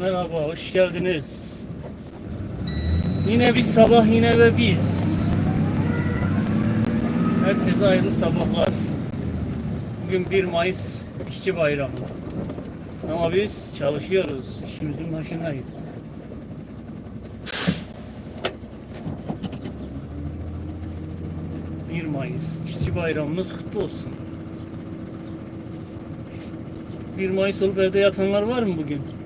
Merhaba, hoş geldiniz. Yine bir sabah, yine ve biz. Herkese hayırlı sabahlar. Bugün 1 Mayıs İşçi Bayramı. Ama biz çalışıyoruz, işimizin başındayız. ...1 Mayıs İşçi Bayramımız kutlu olsun. 1 Mayıs olup evde yatanlar var mı bugün?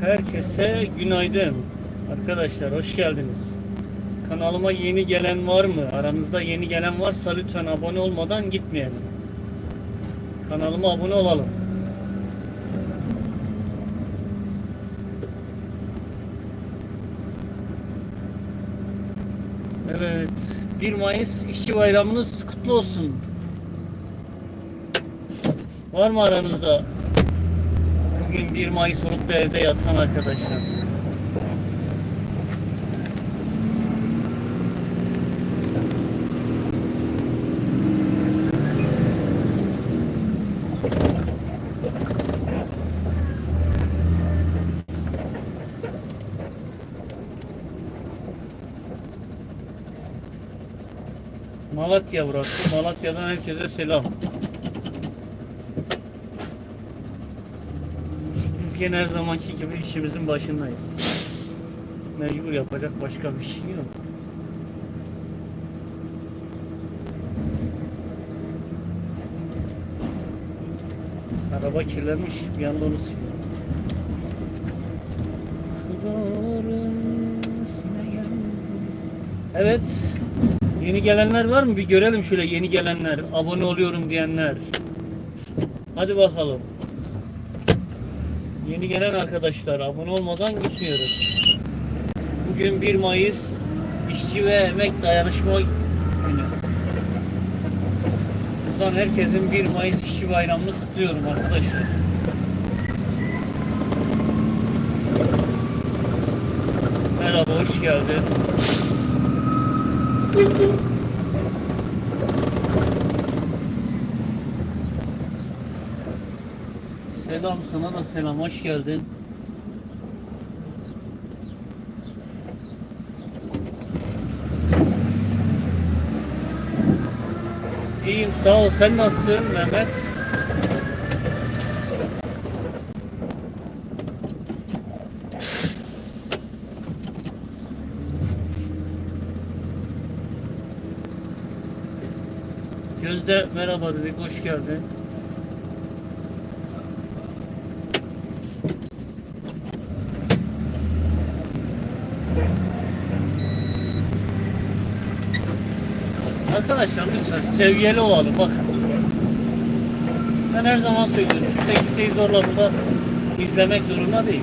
Herkese günaydın. Arkadaşlar hoş geldiniz. Kanalıma yeni gelen var mı? Aranızda yeni gelen varsa lütfen abone olmadan gitmeyelim. Kanalıma abone olalım. Evet. 1 Mayıs İşçi Bayramınız kutlu olsun. Var mı aranızda bugün 1 Mayıs olup da evde yatan arkadaşlar? Malatya burası. Malatya'dan herkese selam. Gene her zamanki gibi işimizin başındayız. Mecbur yapacak başka bir şey yok. Araba kirlenmiş. Bir anda onu siliyorum. Evet. Yeni gelenler var mı? Bir görelim şöyle yeni gelenler. Abone oluyorum diyenler. Hadi bakalım. Yeni gelen arkadaşlar abone olmadan gitmiyoruz. Bugün 1 Mayıs İşçi ve Emek Dayanışma Günü. Buradan herkesin 1 Mayıs İşçi Bayramını kutluyorum arkadaşlar. Merhaba, hoş geldin. Selam sana da selam hoş geldin. İyiyim sağ ol sen nasılsın Mehmet? Gözde merhaba dedik hoş geldin. Arkadaşlar lütfen seviyeli olalım bakın. Ben her zaman söylüyorum. Kimse kimseyi zorla izlemek zorunda değil.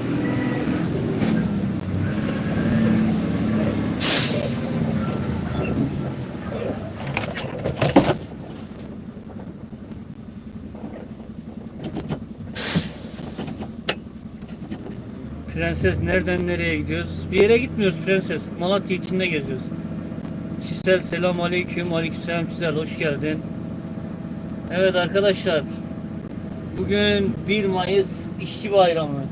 Prenses nereden nereye gidiyoruz? Bir yere gitmiyoruz prenses. Malatya içinde geziyoruz. Çisel selam aleyküm aleykümselam Çisel hoş geldin. Evet arkadaşlar bugün 1 Mayıs İşçi Bayramı.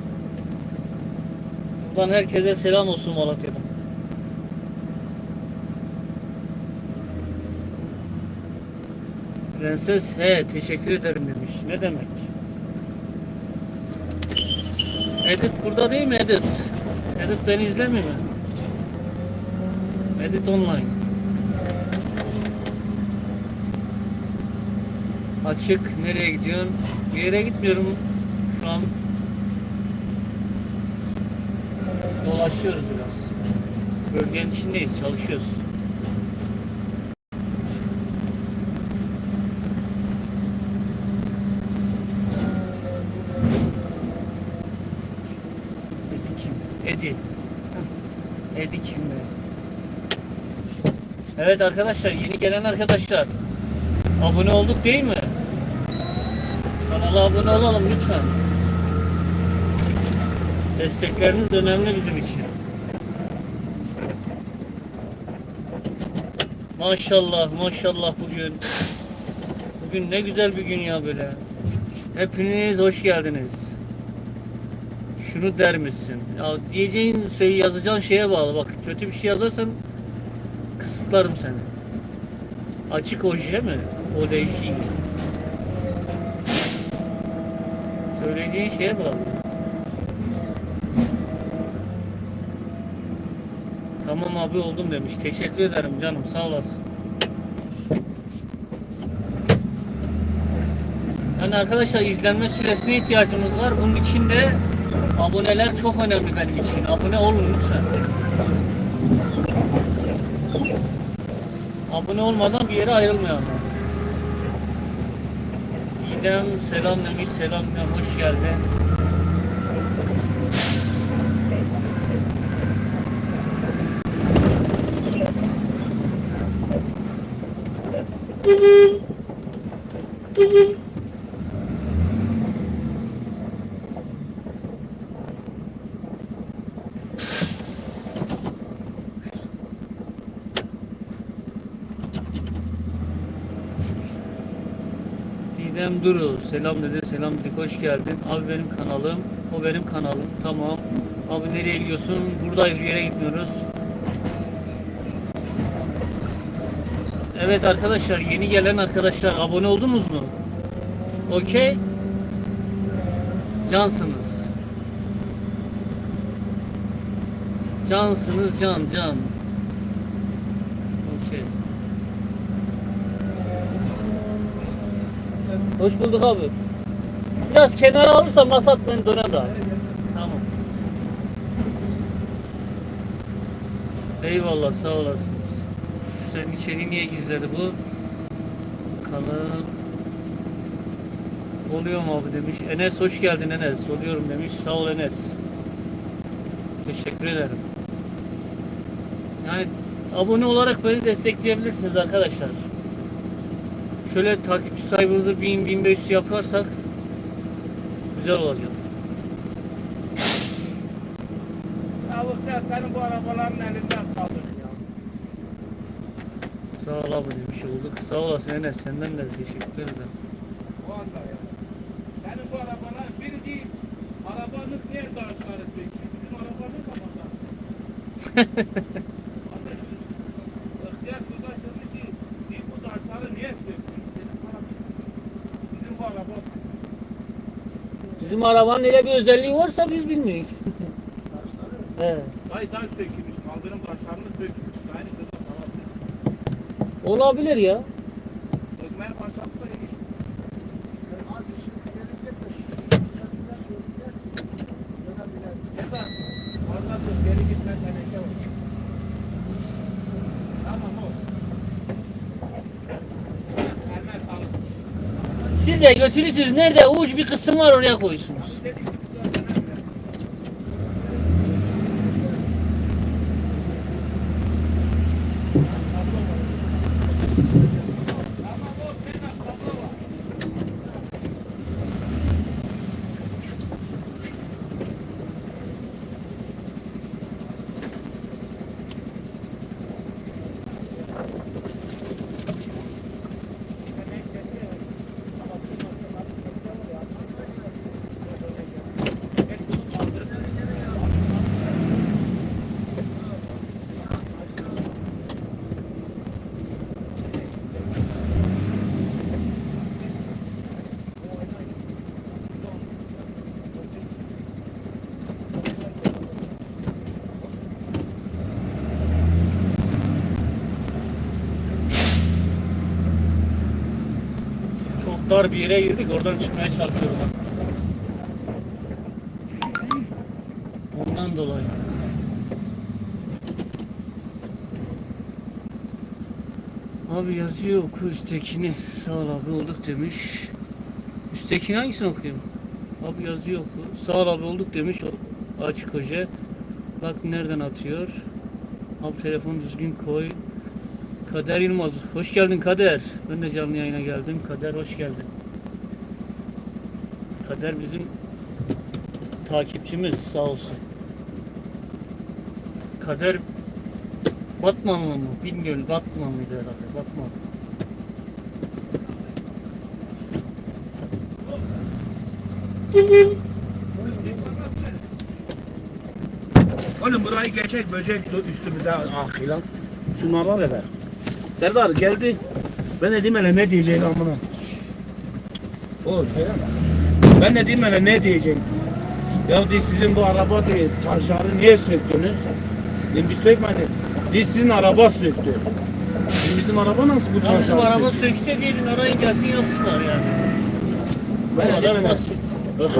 Buradan herkese selam olsun Malatya'dan. Prenses he teşekkür ederim demiş. Ne demek? Edit burada değil mi Edit? Edit beni izlemiyor mu? Edit online. Açık. Nereye gidiyorsun? Bir yere gitmiyorum. Şu an dolaşıyoruz biraz. Bölgenin içindeyiz. Çalışıyoruz. Evet arkadaşlar yeni gelen arkadaşlar Abone olduk değil mi? Kanala abone olalım lütfen. Destekleriniz önemli bizim için. Maşallah maşallah bugün. Bugün ne güzel bir gün ya böyle. Hepiniz hoş geldiniz. Şunu der misin? Ya diyeceğin şey yazacağın şeye bağlı. Bak kötü bir şey yazarsan kısıtlarım seni. Açık oje mi? Ojeji. Söyleyeceğin şeye bağlı. Tamam abi oldum demiş. Teşekkür ederim canım sağ olasın. Yani arkadaşlar izlenme süresine ihtiyacımız var. Bunun için de aboneler çok önemli benim için. Abone olun lütfen. Abone olmadan bir yere ayrılmayalım. Didem selam demiş. Selam demiş. Hoş geldin. Didem Duru selam dedi selam dedik hoş geldin. Abi benim kanalım o benim kanalım. Tamam. Abi nereye gidiyorsun? Buradayız bir yere gitmiyoruz. Evet arkadaşlar yeni gelen arkadaşlar abone oldunuz mu? Okey. Cansınız. Cansınız can can okey Hoş bulduk abi. Biraz kenara alırsan masat beni döner daha. Tamam. Eyvallah sağ olasınız. Sen içeriği niye gizledi bu? Bakalım. Oluyor mu abi demiş. Enes hoş geldin Enes. Oluyorum demiş. Sağ ol Enes. Teşekkür ederim. Yani abone olarak beni destekleyebilirsiniz arkadaşlar. Şöyle takipçi sayımızı 1000-1500 yaparsak güzel olacak. Tavuklar senin bu arabaların elinden kalır ya. Sağ ol abi demiş olduk. Sağ olasın Enes senden de teşekkür ederim. O anda ya. Senin bu arabalar biri değil. Arabanın taşları söküyor? Bizim arabanın kapatar. İhtiyar şurada şöyle ki, değil bu taşları niye söküyor? Benim arabam. Sizin bu araba Bizim arabanın öyle bir özelliği varsa biz bilmiyoruz. He. Dayı taş sökülmüş, kaldırım taşlarını sökmüş. Aynı savaştı. Olabilir ya. Sağlık. Siz de götürürsünüz. Nerede uç bir kısım var oraya koyuyorsunuz. Dar bir yere girdik. Oradan çıkmaya çalışıyorum. Ondan dolayı. Abi yazıyor oku üsttekini. Sağ ol abi olduk demiş. Üsttekini hangisini okuyayım? Abi yazıyor oku. Sağ ol abi olduk demiş. O açık hoca. Bak nereden atıyor. Abi telefonu düzgün koy. Kader Yılmaz. Hoş geldin Kader. Ben de canlı yayına geldim. Kader hoş geldin. Kader bizim takipçimiz sağ olsun. Kader Batmanlı mı? Bilmiyorum. Batmanlıydı herhalde. Batman. Oğlum burayı geçecek böcek üstümüze ahilan. Şunlardan ver. Serdar geldi. Ben de diyeyim hele ne diyeceğini amına. O şey. Ben de diyeyim hele ne diyeceğim. Ya diye sizin bu araba diye taşları niye söktünüz? Dedim bir sökmedi. Diye sizin araba söktü. Şimdi bizim araba nasıl bu Ya bizim taşları araba sökse diyelim arayı gelsin yapsınlar yani. Ben de basit.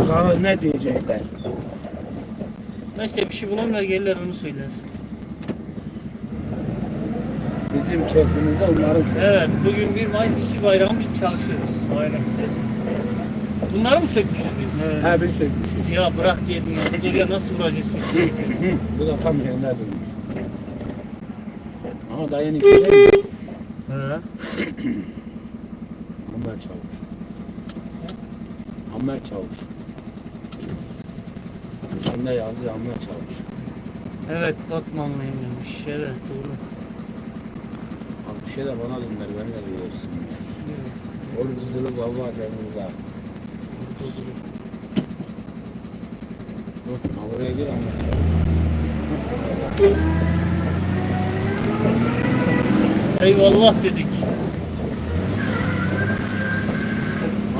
Sana ne diyecekler? Neyse bir şey bulamıyorlar gelirler onu söyler. Bizim keyfimizde onların Evet bugün 1 Mayıs işçi bayramı biz çalışıyoruz. Bayram. Bunları mı sökmüşüz biz? Her bir sökmüşüz. Ya bırak diyelim ya. Biz oraya nasıl vuracağız? Bu da tam yerine durmuş. Ama daha yeni güzel mi? He. Amber Çavuş. Amber Çavuş. Sen de yazdı Amber Çavuş. Evet Batmanlıyım demiş. Evet doğru. Şey de bana gönder ben de bilirsin. Orduzulu baba denizler. Tuzlu. Ha buraya gir Amber Eyvallah dedik.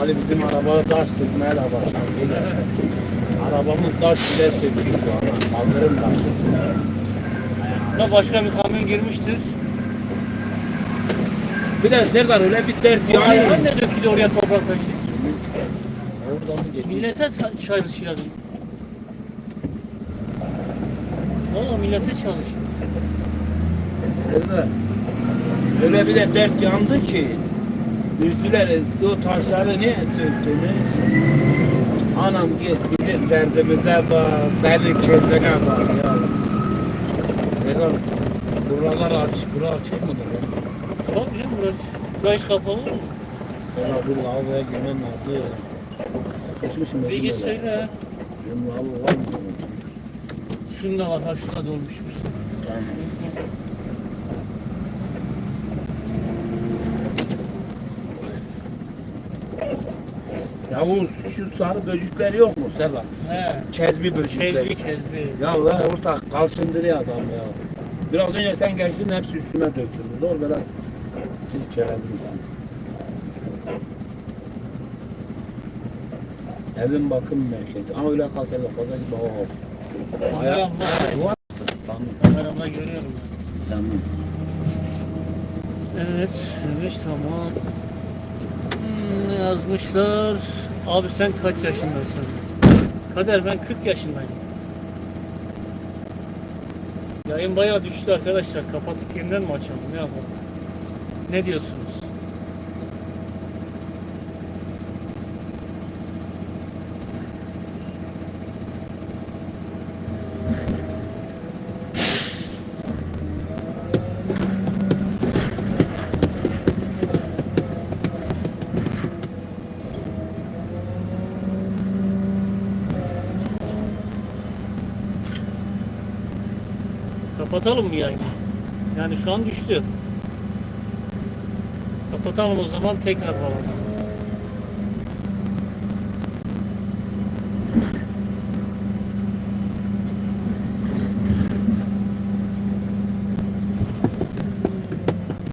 Ali bizim arabada taş sıkmaya da başladı. Arabamız taş bile sıkıyor şu an. Kaldırım taşı. Da başka bir kamyon girmiştir. Bir de Serdar öyle bir dert Yani yani. ne dökülüyor oraya toprak taşı? Millete ça- çalışıyor. Valla millete çalışıyor. Serdar, Öyle bir de dert yandı ki Üzüleri o taşları niye söktünüz? Anam git bizim derdimize bak, senin kendine bak ya. Serdar, buralar aç, bura açık mıdır ya? Tabii canım burası. Burası kapalı mı? Serdar bu lavaboya girmem lazım. Sıkışmışım Bir git öyle. söyle. Benim lavabo var mı? Şunu da bak ha şurada dolmuşmuş. Tamam. Yavuz şu sarı böcekler yok mu Serdar? He. Kezbi böcekler. Kezbi kezbi. Ya la ortak kalçındırıyor adam ya. Biraz önce sen geçtin hepsi üstüme döküldü. Zor böyle siz çevirdiniz. Evin bakım merkezi. Ama öyle kalsa da fazla gibi hava hava. Var. Tamam. Ömer abla görüyorum. Tamam. Evet, evet tamam. Hmm, yazmışlar? Abi sen kaç yaşındasın? Kader ben 40 yaşındayım. Yayın bayağı düştü arkadaşlar. Kapatıp yeniden mi açalım? Ne yapalım? Ne diyorsunuz? Kapatalım mı yayını? Yani şu an düştü. Kapatalım o zaman tekrar bağlanalım.